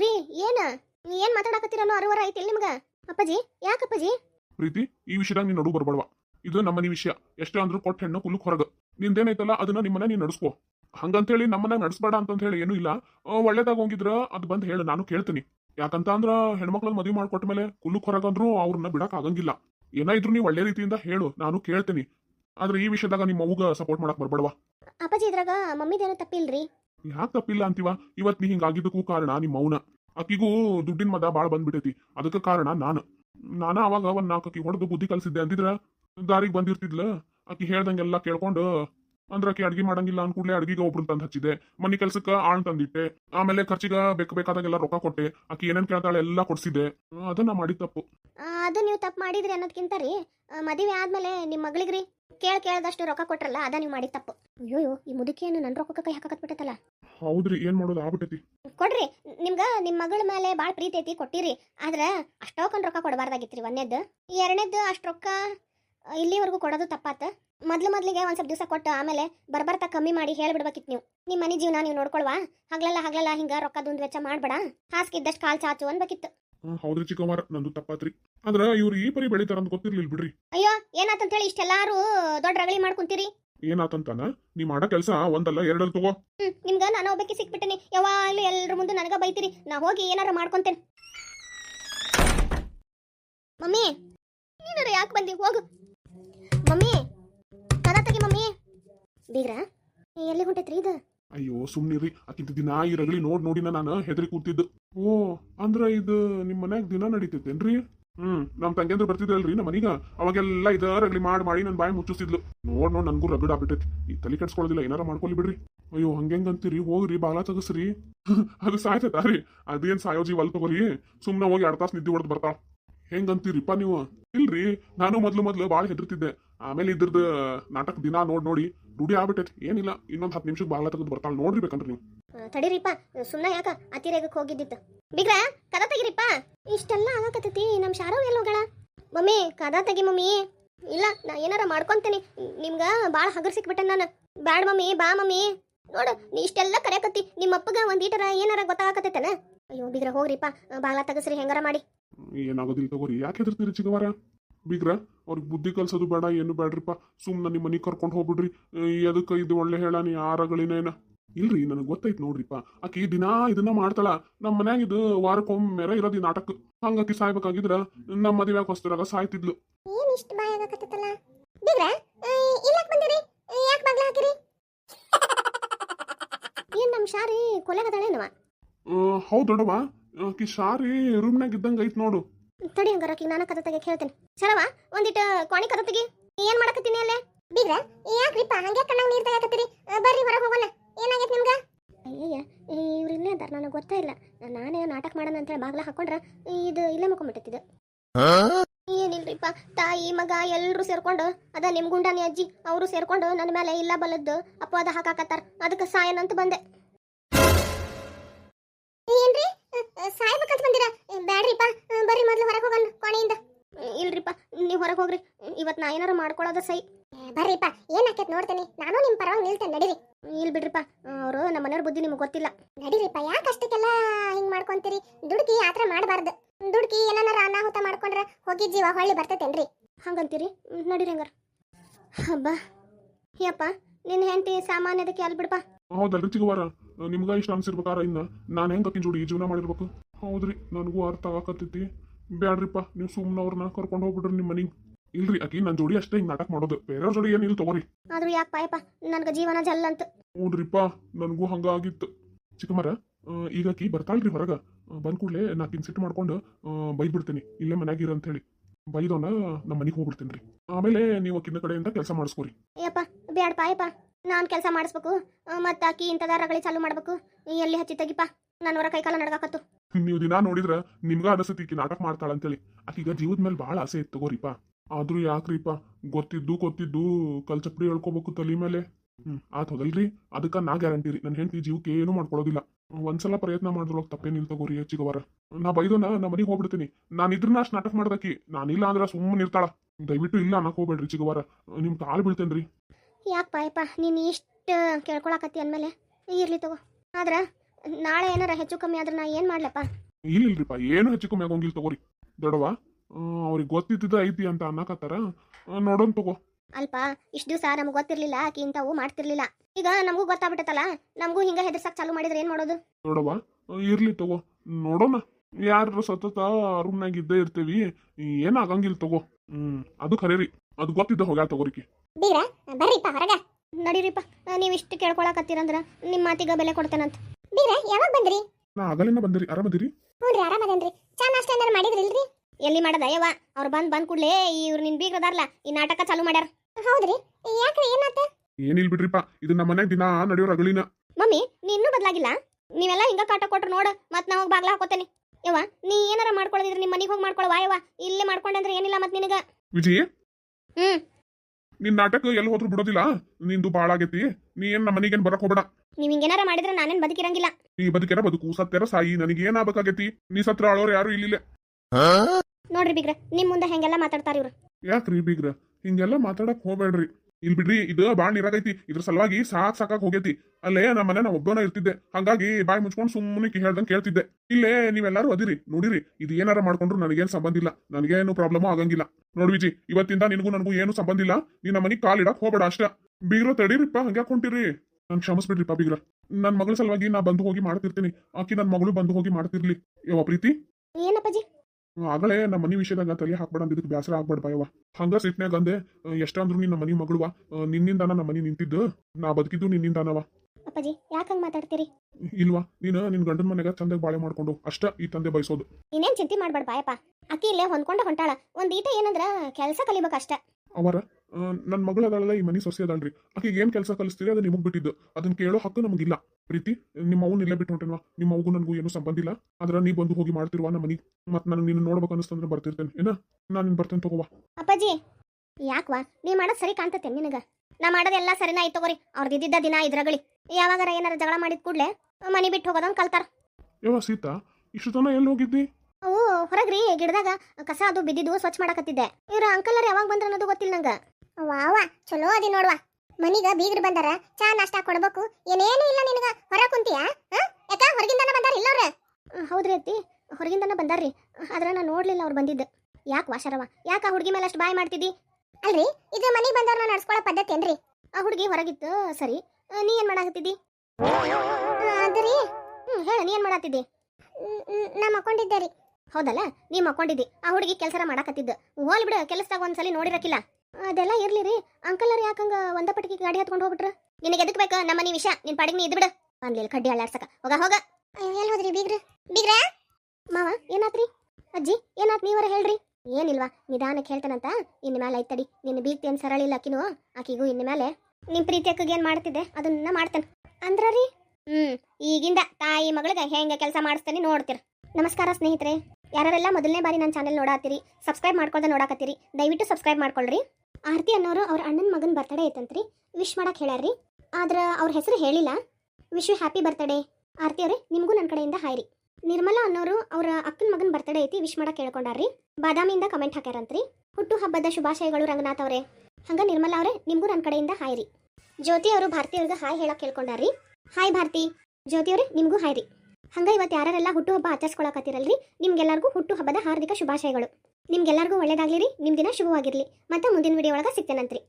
ರೀ ಏನ? ಏನ್ ಮಾತಾಡಕತ್ತೀರನ್ನೋ ಅರುವರ ಐತೆ ನಿಮ್ಗ? ಅಪ್ಪಾಜಿ ಯಾಕಪ್ಪಾಜಿ ಪ್ರೀತಿ ಈ ವಿಷಯದಾಗ ನೀನ್ ನಡು ಬರ್ಬಾಡ್ವಾ. ಇದು ನಮ್ಮ ಮನಿ ವಿಷಯ. ಎಷ್ಟೇ ಅಂದ್ರೂ ಕೊಟ್ಟ ಹೆಣ್ಣು ಕುಲುಕ್ ಹೊರಗ. ನಿಂದೇನೈತಲ್ಲ ಅದನ್ನ ನಿಮ್ಮನ್ನ ನೀನ್ ನಡ್ಸ್ಕೋ. ಹಂಗಂತೇಳಿ ನಮ್ಮನ್ನ ನಡ್ಸ್ಬೇಡ ಅಂತ ಹೇಳಿ ಏನೂ ಇಲ್ಲ. ಒಳ್ಳೇದಾಗ ಹೋಗಿದ್ರ ಅದ್ ಬಂದ್ ಹೇಳು ನಾನು ಕೇಳ್ತೀನಿ. ಯಾಕಂತ ಅಂದ್ರ ಹೆಣ್ಮಕ್ಳನ್ನ ಮದುವೆ ಮಾಡ್ಕೊಟ್ಟ ಮೇಲೆ ಕುಲುಕ್ ಹೊರಗಂದ್ರೂ ಅವ್ರನ್ನ ಬಿಡಕ್ ಆಗಂಗಿಲ್ಲ. ಏನ ಇದ್ರು ನೀವು ಒಳ್ಳೆ ರೀತಿಯಿಂದ ಹೇಳು ನಾನು ಕೇಳ್ತೀನಿ. ಆದ್ರೆ ಈ ವಿಷಯದಾಗ ನಿಮ್ಮ ಅವ್ಗ ಸಪೋರ್ಟ್ ಮಾಡಕ್ ಬರ್ಬೇಡವಾ? ಅಪ್ಪಾಜಿ ಇದ್ರಾಗ ಮಮ್ಮಿದೇನು ತಪ್ಪಿಲ್ರಿ. ಯಾಕೆ ತಪ್ಪಿಲ್ಲ ಅಂತೀವ? ಇವತ್ ನೀ ಹಿಂಗಾಗಿದ್ದಕ್ಕೂ ಕಾರಣ ನಿಮ್ಮ ಮೌನ. ಅಕ್ಕಿಗೂ ದುಡ್ಡಿನ ಮದ ಬಾಳ ಬಂದ್ಬಿಟ್ಟೈತಿ ಅದಕ್ಕೆ ಕಾರಣ ನಾನು. ನಾನ ಅವಾಗ ಒಂದ್ ನಾಲ್ಕು ಆಕಿ ಹೊಡೆದು ಬುದ್ಧಿ ಕಲ್ಸಿದ್ದೆ ಅಂತಿದ್ರ ದಾರಿಗೆ ಬಂದಿರ್ತಿದ್ಲ? ಅಕ್ಕಿ ಹೇಳ್ದಂಗೆಲ್ಲ ಕೇಳ್ಕೊಂಡು, ಅಂದ್ರ ಅಕ್ಕಿ ಅಡ್ಗೆ ಮಾಡಂಗಿಲ್ಲ ಅನ್ಕೂಡ್ಲೆ ಅಡ್ಗಿಗೆ ಒಬ್ರು ತಂದ್ ಹಚ್ಚಿದೆ. ಮನೆ ಕೆಲ್ಸಕ್ಕ ಆಳ್ ತಂದಿಟ್ಟೆ. ಆಮೇಲೆ ಖರ್ಚಿಗ ಬೇಕು ಬೇಕಾದಾಗೆಲ್ಲ ರೊಕ್ಕ ಕೊಟ್ಟೆ. ಅಕ್ಕಿ ಏನೇನ್ ಕೇಳ್ತಾಳೆ ಎಲ್ಲ ಕೊಡ್ಸಿದೆ. ಅದನ್ನ ಮಾಡಿದ ತಪ್ಪು. ಅದು ನೀವು ತಪ್ಪು ಮಾಡಿದ್ರಿ ಅನ್ನೋದ್ಕಿಂತ ರೀ. ಮದುವೆ ಆದ್ಮೇಲೆ ನಿಮ್ಮ ಮಗಳಿಗ್ರಿ. ಕೇಳ್ ಕೇಳದಷ್ಟು ರೊಕ್ಕ ಕೊಟ್ರಲ್ಲ, ಅದ ನೀವು ಮಾಡಿದ ತಪ್ಪು. ಅಯ್ಯೋ ಈ ಮುದುಕಿಯನ್ನು ನನ್ನ ರೊಕ್ಕಕ್ಕೆ ಕೈ ಹಾಕಕತ್ಬಿಟ್ಟೈತಲ್ಲ ಹೌದ್ರಿ ಏನ್ ಮಾಡೋದು ಆಗ್ಬಿಟ್ಟೈತಿ? ಕೊಡ್ರಿ ನಿಮ್ಗ ನಿಮ್ ಮಗಳ ಮೇಲೆ ಬಾಳ ಪ್ರೀತಿ ಐತಿ ಕೊಟ್ಟಿರಿ. ಆದ್ರ ಅಷ್ಟೊಕೊಂಡ್ ರೊಕ್ಕ ಕೊಡಬಾರ್ದಾಗಿತ್ರಿ ಒಂದೇದ್ದು ಎರಡನೇದ್ದು ಅಷ್ಟ್ ರೊಕ್ಕ ಇಲ್ಲಿವರೆಗೂ ಕೊಡೋದು ತಪ್ಪಾತ. ಮೊದ್ಲು ಮೊದ್ಲಿಗೆ ಒಂದ್ ಸ್ವಲ್ಪ ದಿವಸ ಕೊಟ್ಟು ಆಮೇಲೆ ಬರ್ಬರ್ತಾ ಕಮ್ಮಿ ಮಾಡಿ ಹೇಳ್ಬಿಡ್ಬೇಕಿತ್ತು ನೀವು. ನಿಮ್ಮ ಮನೆ ಜೀವನ ನೀವು ನೋಡ್ಕೊಳ್ವಾ. ಹಗ್ಲಲ್ಲ ಹಗ್ಲಲ್ಲ ಹಿಂಗ ರೊಕ್ಕದೊಂದು ವೆಚ್ಚ ಮಾಡ್ಬೇಡ. ಹಾಸ್ಗಿದ್ದಷ್ಟು ಕಾಲ್ ಚಾಚು ಅನ್ಬೇಕಿತ್ತು. ಹೌದ್ರಿ ಚಿಕ್ಕಮಾರ ನಂದು ತಪ್ಪಾತ್ರಿ. ಅಂದ್ರ ಇವ್ರು ಈ ಪರಿ ಬೆಳಿತಾರ ಅಂತ ಗೊತ್ತಿರ್ಲಿಲ್ಲ ಬಿಡ್ರಿ. ಅಯ್ಯೋ ಏನಾತಂತ ಹೇಳಿ ಇಷ್ಟೆಲ್ಲಾರು ದೊಡ್ಡ ರಗಳಿ ಮಾಡ್ಕೊಂತೀರಿ. ಏನಾತಂತಾನ? ನೀ ಮಾಡೋ ಕೆಲಸ ಒಂದಲ್ಲ ಎರಡಲ್ಲಿ ತಗೋ. ಹ್ಮ್ ನಿಮ್ಗ ನಾನು ಒಬ್ಬಕ್ಕೆ ಸಿಕ್ಬಿಟ್ಟಿನಿ. ಯಾವಾಗ್ಲೂ ಎಲ್ರ ಮುಂದೆ ನನಗ ಬೈತೀರಿ. ನಾ ಹೋಗಿ ಏನಾರ ಮಾಡ್ಕೊಂತೇನೆ. ಮಮ್ಮಿ ನೀನಾರ ಯಾಕೆ ಬಂದಿ? ಹೋಗು. ಮಮ್ಮಿ ಕದ ತೆಗಿ ಮಮ್ಮಿ. ಬೀಗ್ರ ಎಲ್ಲಿ ಹೊಂಟೈತ್ರಿ ಇದು? ಅಯ್ಯೋ ಸುಮ್ನಿರಿ. ಅಕ್ಕಿಂತ ದಿನ ಈ ರಗಳಿ ನೋಡ್ ನೋಡಿನ ನಾನು ಹೆದರಿ ಕೂತಿದ್ದು. ಓ ಅಂದ್ರ ಇದು ನಿಮ್ಮ ಮನ್ಯಾಗ ದಿನ ನಡೀತೈತೇನ್ರಿ? ಹ್ಮ್, ನಮ್ ತಂಗಿಯಂದ್ರು ಬರ್ತಿದ್ರಲ್ರಿ ನಮ್ಮ ಮನೀಗ. ಅವಾಗೆಲ್ಲ ಇದ ಮಾಡಿ ಮಾಡಿ ನನ್ ಬಾಯಿ ಮುಚ್ಚಿಸಿದ್ಲು ನೋಡ್ ನೋಡ್ ನನ್ಗೂ ರಗಡ ಆಗ್ಬಿಟ್ಟೈತಿ. ಈ ತಲೆ ಕೆಡ್ಸ್ಕೊಳ್ಳೋದಿಲ್ಲ, ಏನಾರ ಮಾಡ್ಕೊಳ್ಳಿ ಬಿಡ್ರಿ. ಅಯ್ಯೋ, ಹಂಗೆಂಗಂತೀರಿ? ಹೋಗ್ರಿ, ಬಾಲ ತಗಸ್ರಿ. ಅದು ಸಾಯ್ತದ ರೀ? ಅದೇನ್ ಸಾಯೋಜಿ ವಲ್ ತಗೋರಿ? ಸುಮ್ನ ಹೋಗಿ ಎರಡ್ ತಾಸ್ ನಿದ್ದೆ ಹೊಡೆದ್ ಹೆಂಗ್ ಅಂತೀರಿಪ್ಪ ನೀವು? ಇಲ್ರಿ, ನಾನು ಮೊದ್ಲು ಮೊದ್ಲು ಬಾಳ ಹೆದರ್ತಿದ್ದೆ. ಆಮೇಲೆ ಇದ್ರದ್ದು ನಾಟಕ ದಿನ ನೋಡ್ ನೋಡಿ ರೂಢಿ ಆಗ್ಬಿಟ್ಟೈತಿ. ಏನಿಲ್ಲ ಇನ್ನೊಂದು ಹತ್ತು ನಿಮಿಷಕ್ಕೆ ಬಾಗ್ಲ ತೆಗೆದು ಬರ್ತಾಳೆ. ನೋಡ್ರಿ ಬೇಕಂದ್ರೆ ನೀವು. ತಡೀರಿಪ್ಪ. ಸುಮ್ಮನೆ ಯಾಕ? ಅತಿರೇಗಕ್ಕೆ ಹೋಗಿದ್ದಿತ್ತು ಬಿಗ್ರ ಕದ ತೆಗಿರಿಪ್ಪ. ಇಷ್ಟೆಲ್ಲ ಆಗಕತ್ತೈತಿ ನಮ್ ಶಾರವ್ ಎಲ್ಲ ಹೋಗಳ ಮಮ್ಮಿ ಕದ ತೆಗಿ ಮಮ್ಮಿ. ಇಲ್ಲ ನಾ ಏನಾರ ಮಾಡ್ಕೊಂತೇನೆ. ನಿಮ್ಗ ಭಾಳ ಹಗರ್ ಸಿಕ್ಬಿಟ್ಟೆ ನಾನು. ಬ್ಯಾಡ್ ಮಮ್ಮಿ ಬಾ ಮಮ್ಮಿ. ನೋಡು ನೀ ಇಷ್ಟೆಲ್ಲ ಕರೆಯಕತ್ತಿ. ನಿಮ್ಮ ಅಪ್ಪಗ ಒಂದು ಈಟರ ಏನಾರ ಗೊತ್ತಾಗಕತ್ತೈತೇನ? ಅಯ್ಯೋ ಬಿಗ್ರ ಹೋಗ್ರಿಪ್ಪ. ಬಾಗ್ಲ ತಗಸ್ರಿ ಹೆಂಗಾರ ಮಾಡಿ. ಏನಾಗೋದಿಲ್ಲ ತಗೋರಿ. ಯಾಕೆ ಹೆದರ್ತೀರಿ ಚಿಗವಾರ? ಬೀಗ್ರ ಅವ್ರಿಗೆ ಬುದ್ಧಿ ಕಲ್ಸೋದು ಬೇಡ ಏನು ಬೇಡ್ರಿಪ್ಪ ಸುಮ್ಮನೆ ನಿಮ್ಮ ಮನೆಗೆ ಕರ್ಕೊಂಡು ಹೋಗ್ಬಿಡ್ರಿ. ಎದಕ್ಕೆ ಇದು ಒಳ್ಳೆ ಹೇಳ ನೀ ಆರಗಳಿನೇನ ಇಲ್ರಿ ನನಗೆ ಗೊತ್ತೈತ್ ನೋಡ್ರಿಪ್ಪ. ಆಕಿ ದಿನಾ ಇದನ್ನ ಮಾಡ್ತಾಳ. ನಮ್ಮ ಮನ್ಯಾಗ ಇದು ವಾರಕ್ಕೊಮ್ಮೆ ಇರೋದು ಈ ನಾಟಕ. ಹಂಗಾಕಿ ಸಾಯ್ಬೇಕಾಗಿದ್ರ ನಮ್ಮ ಮದುವೆ ಹೊಸ್ತರಾಗ ಸಾಯ್ತಿದ್ಲು. ಏನ್ ನಮ್ ಶಾರಿ ಕೊಲೆಗದಾಳೇನವ ಹೌದ್ ಆಕಿ ಶಾರಿ ರೂಮ್ನಾಗ ಇದ್ದಂಗ ಐತ್ ನೋಡು. ತಡಿ ಹಂಗಾರ ಈಗ ನಾನು ಕದ ತೆಗಿಯಕ್ ಹೇಳ್ತೇನೆ. ಶರವ ಒಂದಿಟ್ಟು ಕೋಣಿ ಕದ ತೆಗಿ. ಏನು ಮಾಡಕತ್ತೀನಿ ಅಲ್ಲೇ? ಬೀಗ್ರ ಯಾಕ್ರಿಪ್ಪ ಹಂಗೆ ಕಣ್ಣಾಗ ನೀರ್ ತೆಗಿಯಕತ್ತೀರಿ? ಬರ್ರಿ ಹೊರಗೆ ಹೋಗೋಣ. ಏನಾಗೈತೆ ನಿಮ್ಗ? ಅಯ್ಯಯ್ಯ ಇವ್ರು ಇಲ್ಲೇ ಅದಾರ ನನಗೆ ಗೊತ್ತೇ ಇಲ್ಲ. ನಾನೇ ನಾಟಕ ಮಾಡೋಣ ಅಂತ ಹೇಳಿ ಬಾಗ್ಲ ಹಾಕೊಂಡ್ರ ಇದು ಇಲ್ಲೇ ಮುಕೊಂಬಿಟ್ಟಿದ್ದು ಏನಿಲ್ರಿಪ್ಪ ತಾಯಿ ಮಗ ಎಲ್ಲರೂ ಸೇರ್ಕೊಂಡು ಅದ ನಿಮ್ ಗುಂಡಾನಿ ಅಜ್ಜಿ ಅವರು ಸೇರ್ಕೊಂಡು ನನ್ನ ಮೇಲೆ ಇಲ್ಲ ಬಲದ್ದು ಅದ ಹಾಕಾಕತ್ತಾರ. ಅದಕ್ಕೆ ಸಾಯನಂತ ಬಂದೆ. ಹೊರಗೆ ಹೋಗ್ರಿ. ಇವತ್ತು ನಾ ಏನಾರು ಮಾಡ್ಕೊಳ್ಳೋದ ಸೈ. ಬರ್ರಿಪ್ಪ, ಏನ್ ಆಕೇತ್ ನೋಡ್ತೇನೆ. ನಾನು ನಿಮ್ಮ ಪರವಾಗಿ ನಿಲ್ತೇನೆ, ನಡೀರಿ. ಇಲ್ಲಿ ಬಿಡ್ರಿಪ್ಪ ಅವರು ನಮ್ಮ ಮನೆಯವ್ರ ಬುದ್ಧಿ ನಿಮ್ಗೆ ಗೊತ್ತಿಲ್ಲ. ನಡೀರಿಪ್ಪ, ಯಾಕೆ ಅಷ್ಟಕ್ಕೆಲ್ಲ ಹಿಂಗೆ ಮಾಡ್ಕೊಂತೀರಿ? ದುಡುಕಿ ಆತರ ಮಾಡಬಾರ್ದು. ದುಡುಕಿ ಏನಾರ ಅನಾಹುತ ಮಾಡ್ಕೊಂಡ್ರೆ ಹೋಗಿ ಜೀವ ಹೊಳ್ಳಿ ಬರ್ತೈತೇನ್ರಿ. ಹಂಗಂತೀರಿ? ನಡೀರಿ ಹಂಗಾರ. ಹಬ್ಬ. ಯಪ್ಪ ನಿನ್ನ ಹೆಂಡತಿ ಸಾಮಾನ್ಯದಕ್ಕೆ ಅಲ್ಲಿ ಬಿಡಪ್ಪ ಹೌದಲ್ರಿ ಚಿಗುವಾರ. ನಿಮ್ಗ ಇಷ್ಟ ಅನ್ಸಿರ್ಬೇಕಾರ ಇನ್ನ ನಾನು ಹೆಂಗ್ ಅಕ್ಕಿನ ಜೋಡಿ ಜೀವನ ಮಾಡಿರ್ಬೇಕು? ಹೌದ್ರಿ, ನನಗೂ ಅರ್ಥ ಆಗಕತ್ತೈತಿ. ಬ್ಯಾಡ್ರಿಪ್ಪ ನೀವು ಸುಮ್ಮನೆ ಅವ್ರನ್ನ ಕರ್ಕೊಂಡು ಹೋಗ್ಬಿಡ್ರಿ ನಿಮ್ಮ ಮನೆಗೆ. ಇಲ್ರಿ ಆಕಿ ನನ್ನ ಜೋಡಿ ಅಷ್ಟೇ ಹಿಂಗ್ ನಾಟಕ ಮಾಡೋದು. ಬೇರೆ ಜೋಡಿ ಏನಿಲ್ಲ ತಗೋರಿ. ಆದ್ರೂ ಯಾಕೆ ಪಾಯಪ್ಪ? ನನಗೆ ಜೀವನ ಜಲ್ಲಂತ ಹ್ಞೂನ್ರಿಪ್ಪ ನನಗೂ ಹಂಗ ಆಗಿತ್ತು. ಚಿಕ್ಕಮರ ಈಗ ಆಕಿ ಬರ್ತಾಳ್ರಿ ಹೊರಗ. ಬಂದ್ ಕೂಡಲೇ ನಾಕಿನ್ ಸಿಟ್ಟು ಮಾಡ್ಕೊಂಡು ಬೈದ್ಬಿಡ್ತೀನಿ. ಇಲ್ಲೇ ಮನ್ಯಾಗಿರ ಅಂತ ಹೇಳಿ ಬೈದವನ ನಮ್ಮ ಮನೆಗೆ ಹೋಗ್ಬಿಡ್ತೀನಿ ರೀ ಆಮೇಲೆ ನೀವು ಆಕಿನ ಕಡೆಯಿಂದ ಕೆಲಸ ಮಾಡಿಸ್ಕೋರಿ. ಯಪ್ಪ ಬೇಡ ಪಾಯಪ್ಪ. ನಾನು ಕೆಲಸ ಮಾಡಿಸ್ಬೇಕು. ಮತ್ತೆ ಆಕಿ ಇಂಥದ ರಗಳಿ ಚಾಲು ಮಾಡ್ಬೇಕು. ಎಲ್ಲಿ ಹಚ್ಚಿ ತೆಗಿಪ್ಪ? ನಾನು ಹೊರ ಕೈಕಾಲ ನಡ್ಗಾಕತ್ತು. ನೀವು ದಿನ ನೋಡಿದ್ರ ನಿಮ್ಗ ಅನಸತಿ ಈಕಿ ನಾಟಕ ಮಾಡ್ತಾಳ ಅಂತೇಳಿ ಆಕಿಗ ಜೀವದ ಮೇಲೆ ಭಾಳ ಆಸೆ ಇತ್ತು ತಗೋರಿಪ್ಪ ಆದ್ರೂ ಯಾಕ್ರಿಪ್ಪ ಗೊತ್ತಿದ್ದು ಗೊತ್ತಿದ್ದು ಕಲ್ಚಪ್ಡಿ ಹೇಳ್ಕೊಬೇಕು ತಲೆ ಮೇಲೆ. ಹ್ಮ್, ಆತ್ ಹೋದಲ್ರಿ? ಅದಕ್ಕ ನಾ ಗ್ಯಾರಂಟಿ ರೀ. ನನ್ನ ಹೆಂಡತಿ ಜೀವಕ್ಕೆ ಏನು ಮಾಡ್ಕೊಳ್ಳೋದಿಲ್ಲ ಒಂದ್ಸಲ ಪ್ರಯತ್ನ ಮಾಡಿದ್ರೊಳಗೆ ತಪ್ಪೇನಿಲ್ಲ ತಗೋರಿ ಹೆಚ್ಚಿಗವರ. ನಾ ಬೈದೋನ ನಮ್ಮ ಮನೆಗೆ ಹೋಗ್ಬಿಡ್ತೀನಿ. ನಾನು ಇದ್ರನ್ನ ಅಷ್ಟು ನಾಟಕ ಮಾಡ್ದಕಿ ನಾನಿಲ್ಲ ಅಂದ್ರೆ ಸುಮ್ಮನೆ ಇರ್ತಾಳ. ದಯವಿಟ್ಟು ಇಲ್ಲ ಅನ್ನಕ್ ಹೋಗ್ಬೇಡ್ರಿ ಚಿಗವರ ನಿಮ್ ಕಾಲ್ ಬೀಳ್ತೇನ್ರಿ. ಯಾಕೆ ಪಾಯಪ್ಪ? ನೀನು ಇಷ್ಟ ಕೇಳ್ಕೊಳಕತ್ತಿ ಅಂದಮೇಲೆ ಇರ್ಲಿ ತಗೋ. ಆದ್ರೆ ನಾಳೆ ಏನಾರ ಹೆಚ್ಚು ಕಮ್ಮಿ ಆದ್ರೆ ನಾ ಏನು ಮಾಡ್ಲಪ್ಪ? ಇಲ್ಲ ಇಲ್ರಿಪ್ಪ ಏನು ಹೆಚ್ಚು ಕಮ್ಮಿ ಆಗೋಂಗಿಲ್ಲ ತಗೋರಿ. ದೊಡವ ಅವ್ರಿಗೆ ಗೊತ್ತಿದ್ದ ಐತಿ ಅಂತ ಅನ್ನಕತ್ತಾರ. ನೋಡೋಣ ತಗೋ. ಅಲ್ಪ ಇಷ್ಟು ದಿವಸ ನಮ್ಗೆ ಗೊತ್ತಿರಲಿಲ್ಲ ಆಕಿ ಇಂಥವು ಮಾಡ್ತಿರ್ಲಿಲ್ಲ. ಈಗ ನಮಗೂ ಗೊತ್ತಾಗ್ಬಿಟ್ಟತಲ್ಲ ನಮಗೂ ಹಿಂಗೆ ಹೆದರ್ಸಕ್ ಚಾಲು ಮಾಡಿದ್ರೆ ಏನು ಮಾಡೋದು? ನೋಡವ್ವ ಇರ್ಲಿ ತಗೋ ನೋಡೋಣ. ಯಾರು ಸತತ ರೂಮ್ನಾಗ ಇದ್ದೇ ಇರ್ತೀವಿ ಏನ್ ಆಗಂಗಿಲ್ಲ ತಗೋ. ಹ್ಮ್ ಅದು ಖರೆ ರೀ ಅದು ಗೊತ್ತಿದ್ದ ಹೋಗ್ಯಾಳ ತಗೋರಿಕೆ ಬೀಗ್ರ ಬರ್ರಿಪ್ಪ ಹೊರಗ. ನಡೀರಿಪ್ಪ ನೀವು ಇಷ್ಟು ಕೇಳ್ಕೊಳಕತ್ತೀರಂದ್ರೆ ನಿಮ್ಮ ಮಾತಿಗೆ ಬೆಲೆ ಕೊಡ್ತೇನಂತ. ಬೀಗ್ರ ಯಾವಾಗ ಬಂದ್ರಿ? ನಾ ಆಗಲಿನ ಬಂದಿರಿ. ಆರಾಮದಿರಿ ಹ್ಞೂ ಆರಾಮದೇನ್ರಿ ಚಾ ನಾಷ್ಟ ಮಾಡಿದ್ರಿ ಇಲ್ರಿ ಎಲ್ಲಿ ಮಾಡದ ಯವ್ವ? ಅವ್ರು ಬಂದ್ ಬಂದ್ ಕೂಡ್ಲೇ ಇವ್ರು ನಿನ್ ಬೀಗ್ರದಾರ್ಲ ಈ ನಾಟಕ ಚಾಲು ಮಾಡ್ಯಾರ. ಹೌದ್ರಿ. ಯಾಕ್ರಿ ಏನಾತ? ಏನಿಲ್ ಬಿಡ್ರಿಪ್ಪ ಇದು ನಮ್ಮ ಮನ್ಯಾಗ ದಿನ ನಡೆಯೋ ಅಗಲಿನ ಮಮ್ಮಿ ನೀ ಇನ್ನೂ ಬದಲಾಗಿಲ್ಲ? ನೀವೆಲ್ಲ ಹಿಂಗ ಕಾಟ ಕೊಟ್ರು ನೋಡು ಮತ್ ನಾ ಹೋಗಿ ಬಾಗ್ಲ ಹಾಕೋತೇನೆ. ಯವ್ವ ನೀ ಏನಾರ ಮಾಡ್ಕೊಳ್ಳೋದಿದ್ರೆ ನಿಮ್ಮ ಮನೆಗೆ ಹೋಗಿ ಮಾಡ್ಕೊಳ್ಳ ಯವ್ವ ಇಲ್ಲೇ ಮಾಡ್ಕೊಂಡಂದ್ರೆ ಏನಿಲ್ಲ ಮತ್ ನಿನಗ? ವಿಜಿ ಹ್ಮ್. ನಿನ್ ನಾಟಕ ಎಲ್ಲಿ ಹೋದ್ರು ಬಿಡೋದಿಲ್ಲ? ನಿಂದು ಬಾಳ ಆಗೈತಿ. ನೀ ಏನ್ ನಮ್ಮ ಮನೆಗೇನ್ ಬರಕ್ ಹೋಗ್ಬೇಡ. ನೀವ್ ಹಿಂಗೇನಾರ ಮಾಡಿದ್ರೆ ನಾನೇನ್ ಬದುಕಿರಂಗಿಲ್ಲ. ನೀ ಬದುಕಿರ ಬದುಕು ಸತ್ತರ ಸಾಯಿ ನನಗೆ ಏನ್ ಆಗ್ಬೇಕಾಗೈತಿ ನೀ ಸತ್ರ ಆಳೋರು ಯಾರು ಇಲ್ಲಿಲ್ಲ. ನೋಡ್ರಿ ಬಿಗ್ರ ನಿಮ್ ಮುಂದೆ ಹೆಂಗೆಲ್ಲ ಮಾತಾಡ್ತಾರ ಇವ್ರು. ಯಾಕ್ರಿ ಬೀಗ್ರ? ಹಿಂಗೆಲ್ಲ ಮಾತಾಡಕ್ ಹೋಗ್ಬೇಡ್ರಿ. ಇಲ್ ಬಿಡ್ರಿ ಇದು ಬಾಳ್ ನೀರಾಗೈತಿ. ಇದ್ರ ಸಲುವಾಗಿ ಸಾಕ್ ಸಾಕಾಗ್ ಹೋಗೈತಿ ಅಲ್ಲೇ ನಮ್ಮ ಮನೆ ನಾ ಒಬ್ಬನ ಇರ್ತಿದ್ದೆ. ಹಂಗಾಗಿ ಬಾಯಿ ಮುಚ್ಕೊಂಡು ಸುಮ್ಮನೆ ಹೇಳ್ದಂಗ್ ಕೇಳ್ತಿದ್ದೆ. ಇಲ್ಲೇ ನೀವೆಲ್ಲಾರು ಅದಿರಿ ನೋಡಿರಿ. ಇದು ಏನಾರ ಮಾಡ್ಕೊಂಡ್ರು ನನಗೇನ್ ಸಂಬಂಧ ಇಲ್ಲ. ನನಗೇನು ಪ್ರಾಬ್ಲಮ್ ಆಗಂಗಿಲ್ಲ. ನೋಡ್ ವಿಜಿ ಇವತ್ತಿಂದ ನಿನಗೂ ನನಗೂ ಏನು ಸಂಬಂಧ ಇಲ್ಲ. ನೀ ನಮ್ಮ ಮನೆಗ್ ಕಾಲಿಡಕ್ ಹೋಗ್ಬೇಡ ಅಷ್ಟ. ಬೀಗ್ರ ತಡೀರಿಪ್ಪ ಹಂಗ್ಯಾಕ್ ಹೊಂಟಿರಿ? ನನ್ ಕ್ಷಮಿಸ್ಬಿಡ್ರಿ ಬೀಗ್ರ ನನ್ ಮಗಳ ಸಲುವಾಗಿ ನಾ ಬಂದು ಹೋಗಿ ಮಾಡ್ತಿರ್ತೀನಿ. ಆಕಿ ನನ್ ಮಗಳು ಬಂದು ಹೋಗಿ ಮಾಡ್ತಿರ್ಲಿ. ಯಾವ ಪ್ರೀತಿ? ಏನಪ್ಪಾಜಿ? ಆಗಲೇ ನಮ್ಮ ಮನಿ ವಿಷಯದಾಗ ತಲೆ ಹಾಕ್ಬೇಡ ಅಂದಿದ್ದಕ್ಕೆ ಬೇಸರ ಆಗ್ಬೇಡ ಬಾಯವ್ವ ಹಂಗ ಸಿಟ್ನ್ಯಾಗ ಅಂದೆ ಎಷ್ಟಂದ್ರು ನಿನ್ನ ಮನಿ ಮಗಳುವ? ನಿನ್ನಿಂದಾನ ನಮ್ಮ ಮನಿ ನಿಂತಿದ್ದು? ನಾ ಬದುಕಿದ್ದು ನಿನ್ನಿಂದಾನವ? ಅಪ್ಪಾಜಿ ಯಾಕೆ ಹಂಗ ಮಾತಾಡ್ತೀರಿ? ಇಲ್ವಾ ನೀನು ನಿನ್ ಗಂಡನ ಮನೆಗ ತಂದೆ ಬಾಳೆ ಮಾಡ್ಕೊಂಡು ಅಷ್ಟ ಈ ತಂದೆ ಬಯಸೋದು. ನೀನೇನ್ ಚಿಂತೆ ಮಾಡ್ಬೇಡ ಬಾಯಪ್ಪ ಅಕ್ಕಿ ಇಲ್ಲೇ ಹೊಂದ್ಕೊಂಡ ಹೊಂಟಾಳ. ಒಂದ್ ಈಟ ಏನಂದ್ರ ಕೆಲಸ ಕಲಿಬೇಕಷ್ಟ. ಅವರ? ನನ್ನ ಮಗಳದಾಳಲ್ಲ ಈ ಮನಿ ಸೊಸೆ ಅದಲ್ರಿ ಆಕೆಗೆ ಏನ್ ಕೆಲಸ ಕಲಿಸ್ತೀರಿ ಅದು ನಿಮಗೆ ಬಿಟ್ಟಿದ್ದು. ಅದನ್ನ ಕೇಳೋ ಹಕ್ಕು ನಮಗಿಲ್ಲ. ಪ್ರೀತಿ ನಿಮ್ಮ ಅವ್ನ ಇಲ್ಲೇ ಬಿಟ್ಟು ಹೊಂಟೇನ್ವಾ ನಿಮ್ಮ ಅವಗೂ ನನಗೂ ಏನು ಸಂಬಂಧ ಇಲ್ಲ. ಆದ್ರೆ ನೀ ಬಂದು ಹೋಗಿ ಮಾಡ್ತಿರುವ ನಮ್ಮ ಮನಿ ಮತ್ತೆ ನನಗೆ ನೀನು ನೋಡ್ಬೇಕು ಅನಿಸ್ತಂದ್ರೆ ಬರ್ತಿರ್ತೇನೆ. ಏನ? ನಾನು ನಿನ್ ಬರ್ತೇನೆ ತಗೋವಾ. ಅಪ್ಪಾಜಿ! ಯಾಕ್ವಾ? ನೀ ಮಾಡೋದ್ ಸರಿ ಕಾಣ್ತತೆ ನಿನಗೆ. ನಾ ಮಾಡೋದೆಲ್ಲ ಸರಿನಾ ಆಯ್ತು ತಗೋರಿ. ಅವ್ರದ್ದು ಇದ್ದಿದ್ದ ದಿನ ಇದ್ರಗಳಿ. ಯಾವಾಗಾರ ಏನಾರ ಜಗಳ ಮಾಡಿದ ಕೂಡ್ಲೆ ಮನಿ ಬಿಟ್ಟು ಹೋಗೋದಂಗ ಕಲ್ತಾರ. ಯಾವ ಸೀತಾ ಇಷ್ಟು ತನ ಎಲ್ಲಿ ಹೋಗಿದ್ದಿ? ಅವು ಹೊರಗ್ರಿ. ಗಿಡದಾಗ ಕಸ ಅದು ಬಿದ್ದಿದ್ದು ಸ್ವಚ್ಛ ಮಾಡಕತ್ತಿದ್ದೆ. ಇವ್ರ ಅಂಕಲ್ ಯಾವಾಗ ಬಂದ್ರ ಅನ್ನೋದು ಗೊತ್ತಿಲ್ಲ ನಂಗ. ವಾವ ಚಲೋ ಅದಿ ನೋಡ್ವಾ. ಮನಿಗ ಬೀಗ್ರ ಬಂದಾರ ಚಾ ನಾಷ್ಟಾ ಕೊಡ್ಬೇಕು. ಏನೇನು ಇಲ್ಲ ನಿನಗ. ಹೊರ ಕುಂತಿಯ? ಯಾಕ? ಹೊರಗಿಂದನ ಬಂದಾರ ಇಲ್ಲವ್ರ ಹೌದ್ರಿ ಅತ್ತಿ. ಹೊರಗಿಂದನ ಬಂದಾರ್ರಿ. ಆದ್ರ ನಾ ನೋಡ್ಲಿಲ್ಲ ಅವ್ರು ಬಂದಿದ್ದು. ಯಾಕೆ ವಾಶರವ? ಯಾಕೆ ಆ ಹುಡುಗಿ ಮೇಲೆ ಅಷ್ಟು ಬಾಯ್ ಮಾಡ್ತಿದ್ದಿ? ಅಲ್ರಿ ಇದು ಮನೆಗೆ ಬಂದವ್ರನ್ನ ನಡ್ಸ್ಕೊಳ್ಳೋ ಪದ್ಧತಿ ಏನ್ರಿ? ಆ ಹುಡುಗಿ ಹೊರಗಿತ್ತು. ಸರಿ. ನೀ ಏನ್ ಮಾಡಾಕತ್ತಿದ್ದಿ? ಅದ್ರಿ. ಹ್ಮ್ ಹೇಳ ನೀ ಏನ್ ಮಾಡಾತಿದ್ದಿ ನಾ ಮಕ್ಕೊಂಡಿದ್ದೆ ರೀ. ಹೌದಲ್ಲ? ನೀ ಮಕ್ಕೊಂಡಿದ್ದಿ. ಆ ಹುಡುಗಿ ಕೆಲಸ ಮಾಡಾಕತ್ತಿದ್ದು. ಹೋಲ್ ಬಿಡು ಕೆಲಸದಾಗ ಒಂದ್ಸಲಿ ನೋಡಿರಕಿಲ್ಲ. ಅದೆಲ್ಲ ಇರ್ಲಿ ರೀ. ಅಂಕಲ್ ಅವ್ರು ಯಾಕಂಗ ಒಂದ ಪಟ್ಟಿಗೆ ಗಾಡಿ ಹತ್ಕೊಂಡು ಹೋಗ್ಬಿಟ್ರ? ನಿನಗೆ ಎದಕ್ ಬೇಕು? ನಮ್ಮ ನೀ ವಿಷಯ. ನಿನ್ ಪಾಡಿಗೆ ನೀ ಇದ್ಬಿಡ. ಅನ್ಲಿಲ್ಲ ಕಡ್ಡಿ ಅಳ್ಳಾಡ್ಸಕ ಹೋಗ ಹೋಗ. ಎಲ್ಲಿ ಹೋದ್ರಿ ಬೀಗ್ರ? ಬೀಗ್ರ? ಮಾವ ಏನಾತ್ರಿ? ಅಜ್ಜಿ ಏನಾತ್ ನೀವರ ಹೇಳ್ರಿ? ಏನಿಲ್ವಾ? ನಿಧಾನಕ್ಕೆ ಹೇಳ್ತಾನಂತ? ಇನ್ ಮೇಲೆ ಐತಡಿ ನಿನ್ನ ಬೀಗ್ತಿ ಏನ್ ಸರಳಿಲ್ಲ ಅಕ್ಕಿನೂ ಆಕಿಗೂ ಇನ್ನ ಮೇಲೆ ನಿಮ್ ಪ್ರೀತಿ ಅಕ್ಕಗೆ ಏನ್ ಮಾಡ್ತಿದ್ದೆ? ಅದನ್ನ ಮಾಡ್ತಾನೆ. ಅಂದ್ರ ರೀ? ಹ್ಮ್ ಈಗಿಂದ ತಾಯಿ ಮಗಳಿಗೆ ಹೆಂಗೆ ಕೆಲಸ ಮಾಡಿಸ್ತಾನೆ ನೋಡ್ತೀರಿ. ನಮಸ್ಕಾರ ಸ್ನೇಹಿತರೆ. ಯಾರೆಲ್ಲ ಮೊದಲನೇ ಬಾರಿ ನನ್ನ ಚಾನೆಲ್ ನೋಡಾತ್ತೀರಿ ಸಬ್ಸ್ಕ್ರೈಬ್ ಮಾಡ್ಕೊಳ್ದೆ ನೋಡಾಕತ್ತೀರಿ ದಯವಿಟ್ಟು ಸಬ್ಸ್ಕ್ರೈಬ್ ಮಾಡ್ಕೊಳ್ರಿ. ಆರತಿ ಅನ್ನೋರು ಅವ್ರ ಅಣ್ಣನ ಮಗನ ಬರ್ತಡೇ ಐತಂತ್ರಿ. ವಿಶ್ ಮಾಡಕ್ ಹೇಳ್ಯಾರ್ರಿ. ಆದ್ರೆ ಅವ್ರ ಹೆಸರು ಹೇಳಿಲ್ಲ. Wish you happy birthday Aarti ಅವರೇ, ನಿಮಗೂ ನನ್ನ ಕಡೆಯಿಂದ ಹಾಯ್ರಿ ನಿರ್ಮಲಾ ಅನ್ನೋರು ಅವ್ರ ಅಕ್ಕನ ಮಗನ ಬರ್ತಡೇ ಐತಿ ವಿಶ್ ಮಾಡಕ್ಕೆ ಕೇಳ್ಕೊಂಡಾರ್ರಿ ಬಾದಾಮಿಯಿಂದ ಕಮೆಂಟ್ ಹಾಕ್ಯಾರಂತ್ರಿ. ಹುಟ್ಟು ಹಬ್ಬದ ಶುಭಾಶಯಗಳು ರಂಗನಾಥ್ ಅವರೇ. ಹಂಗೆ ನಿರ್ಮಲಾ ಅವರೇ, ನಿಮಗೂ ನನ್ನ ಕಡೆಯಿಂದ ಹಾಯ್ರಿ ಜ್ಯೋತಿ ಅವರು ಭಾರತಿ ಅವ್ರಿಗೆ ಹಾಯ್ ಹೇಳಕ್ಕೆ ಕೇಳ್ಕೊಂಡಾರ್ರಿ ಹಾಯ್ ಭಾರತಿ. ಜ್ಯೋತಿ ಅವರೇ, ನಿಮಗೂ ಹಾಯ್ ರೀ. ಹಂಗೆ ಇವತ್ತು ಯಾರೆಲ್ಲ ಹುಟ್ಟುಹಬ್ಬ ಆಚರಿಸ್ಕೊಳಕತ್ತಿರಲ್ರಿ, ನಿಮ್ಗೆಲ್ಲರಿಗೂ ಹುಟ್ಟು ಹಬ್ಬದ ಹಾರ್ದಿಕ ಶುಭಾಶಯಗಳು. ನಿಮ್ಗೆಲ್ಲರಿಗೂ ಒಳ್ಳೇದಾಗ್ಲಿ ರೀ ನಿಮ್ಮ ದಿನ ಶುಭವಾಗಿರಲಿ. ಮತ್ತೆ ಮುಂದಿನ ವಿಡಿಯೋ ಒಳಗೆ ಸಿಗ್ತೇನಂತ್ರಿ.